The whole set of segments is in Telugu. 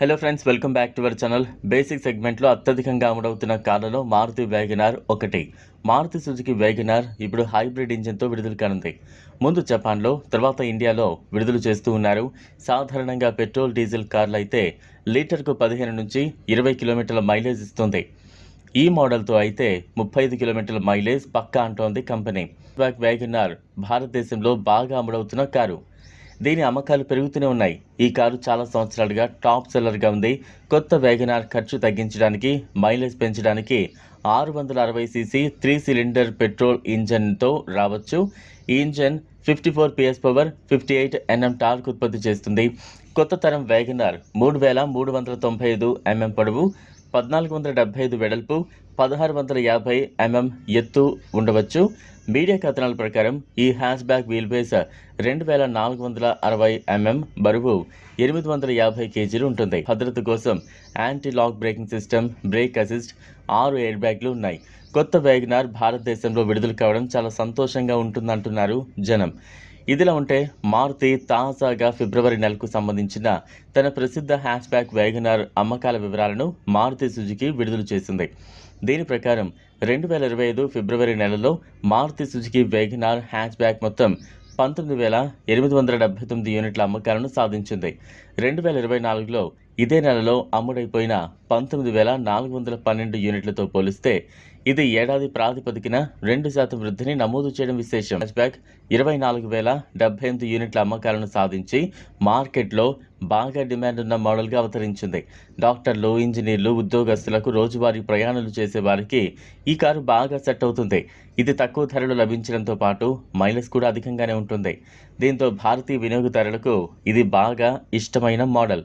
Hello friends welcome back to our channel basic సెగ్మెంట్లో అత్యధికంగా అమలవుతున్న కార్లలో మారుతి వ్యాగనార్ ఒకటి. మారుతి సుజుకి వ్యాగనార్ ఇప్పుడు హైబ్రిడ్ ఇంజిన్తో విడుదల కానుంది. ముందు జపాన్లో తర్వాత ఇండియాలో విడుదల చేస్తూ ఉన్నారు. సాధారణంగా పెట్రోల్ డీజిల్ కార్లు అయితే లీటర్కు పదిహేను నుంచి ఇరవై కిలోమీటర్ల మైలేజ్ ఇస్తుంది. ఈ మోడల్తో అయితే ముప్పై ఐదు కిలోమీటర్ల మైలేజ్ పక్కా అంటోంది కంపెనీ. బ్యాక్ వ్యాగనార్ భారతదేశంలో బాగా అమలవుతున్న కారు. దీని అమ్మకాలు పెరుగుతూనే ఉన్నాయి. ఈ కారు చాలా సంవత్సరాలుగా టాప్ సెల్లర్గా ఉంది. కొత్త వేగనార్ ఖర్చు తగ్గించడానికి మైలేజ్ పెంచడానికి ఆరు వందల అరవై సీసీ త్రీ సిలిండర్ పెట్రోల్ ఇంజన్తో రావచ్చు. ఈ engine fifty four PS power fifty eight NM torque ఉత్పత్తి చేస్తుంది. కొత్త తరం వేగనార్ మూడు వేల మూడు వందల తొంభై ఐదు ఎంఎం పొడవు పద్నాలుగు వందల డెబ్బై ఐదు వెడల్పు పదహారు వందల యాభై ఎంఎం ఎత్తు ఉండవచ్చు. మీడియా కథనాల ప్రకారం ఈ హ్యాష్ బ్యాగ్ వీల్ బేస్ రెండు వేల నాలుగు వందల అరవై ఎంఎం బరువు ఎనిమిది వందల యాభై కేజీలు ఉంటుంది. భద్రత కోసం anti lock braking system brake assist ఆరు ఎయిర్ బ్యాగ్లు ఉన్నాయి. కొత్త వేగనార్ భారతదేశంలో విడుదల కావడం చాలా సంతోషంగా ఉంటుందంటున్నారు జనం. ఇదిలా ఉంటే మారుతి తాజాగా ఫిబ్రవరి నెలకు సంబంధించిన తన ప్రసిద్ధ హ్యాష్ బ్యాక్ వేగనార్ అమ్మకాల వివరాలను మారుతి సుజుకి విడుదల చేసింది. దీని ప్రకారం రెండు వేల ఇరవై ఐదు ఫిబ్రవరి నెలలో Maruti Suzuki WagonR hatchback మొత్తం పంతొమ్మిది వేల ఎనిమిది వందల డెబ్బై తొమ్మిది యూనిట్ల అమ్మకాలను సాధించింది. రెండు వేల ఇరవై నాలుగులో ఇదే నెలలో అమ్ముడైపోయిన పంతొమ్మిది వేల నాలుగు వందల పన్నెండు యూనిట్లతో పోలిస్తే ఇది ఏడాది ప్రాతిపదికన రెండు శాతం వృద్ధిని నమోదు చేయడం విశేషం. బ్యాక్ ఇరవై నాలుగు వేల డెబ్బై ఎనిమిది యూనిట్ల అమ్మకాలను సాధించి మార్కెట్లో బాగా డిమాండ్ ఉన్న మోడల్గా అవతరించింది. డాక్టర్లు ఇంజనీర్లు ఉద్యోగస్తులకు రోజువారీ ప్రయాణాలు చేసే వారికి ఈ కారు బాగా సెట్ అవుతుంది. ఇది తక్కువ ధరలు లభించడంతో పాటు మైలేజ్ కూడా అధికంగానే ఉంటుంది. దీంతో భారతీయ వినియోగదారులకు ఇది బాగా ఇష్టమైన మోడల్.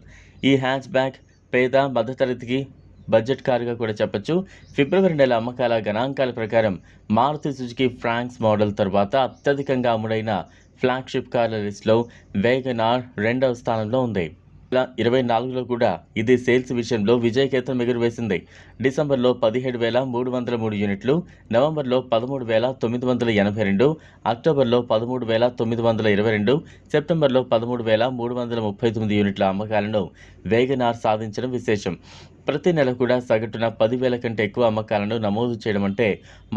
ఈ హ్యాచ్ బ్యాగ్ పేద మధ్యతరగతికి బడ్జెట్ కారుగా కూడా చెప్పొచ్చు. ఫిబ్రవరి నెల అమ్మకాల గణాంకాల ప్రకారం మారుతి సుజుకి ఫ్రాంక్స్ మోడల్ తర్వాత అత్యధికంగా అమ్ముడైన ఫ్లాగ్షిప్ కార్ల లిస్టులో వేగనార్ రెండవ స్థానంలో ఉంది. ఇరవై నాలుగులో కూడా ఇది సేల్స్ విషయంలో విజయకేతం ఎగురవేసింది డిసెంబర్లో పదిహేడు వేల మూడు వందల మూడు యూనిట్లు నవంబర్లో పదమూడు వేల తొమ్మిది వందల ఎనభై రెండు అక్టోబర్లో పదమూడు వేల తొమ్మిది వందల ఇరవై రెండు సెప్టెంబర్లో పదమూడు వేల మూడు వందల ముప్పై తొమ్మిది యూనిట్ల అమ్మకాలను వేగనార్ సాధించడం విశేషం. ప్రతి నెల కూడా సగటున పదివేల కంటే ఎక్కువ అమ్మకాలను నమోదు చేయడం అంటే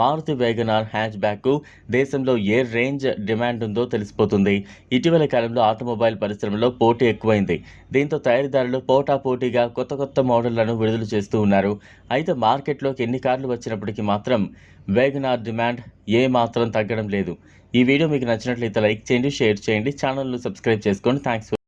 మారుతి వేగనార్ హ్యాచ్ బ్యాక్ దేశంలో ఏ రేంజ్ డిమాండ్ ఉందో తెలిసిపోతుంది. ఇటీవల కాలంలో ఆటోమొబైల్ పరిశ్రమలో పోటీ ఎక్కువైంది. దీంతో తయారీదారులు పోటా పోటీగా కొత్త కొత్త మోడళ్ళను విడుదల చేస్తూ ఉన్నారు. అయితే మార్కెట్లోకి ఎన్ని కార్లు వచ్చినప్పటికీ మాత్రం వేగనార్ డిమాండ్ ఏ మాత్రం తగ్గడం లేదు. ఈ వీడియో మీకు నచ్చినట్లయితే లైక్ చేయండి షేర్ చేయండి ఛానల్ను సబ్స్క్రైబ్ చేసుకోండి థ్యాంక్స్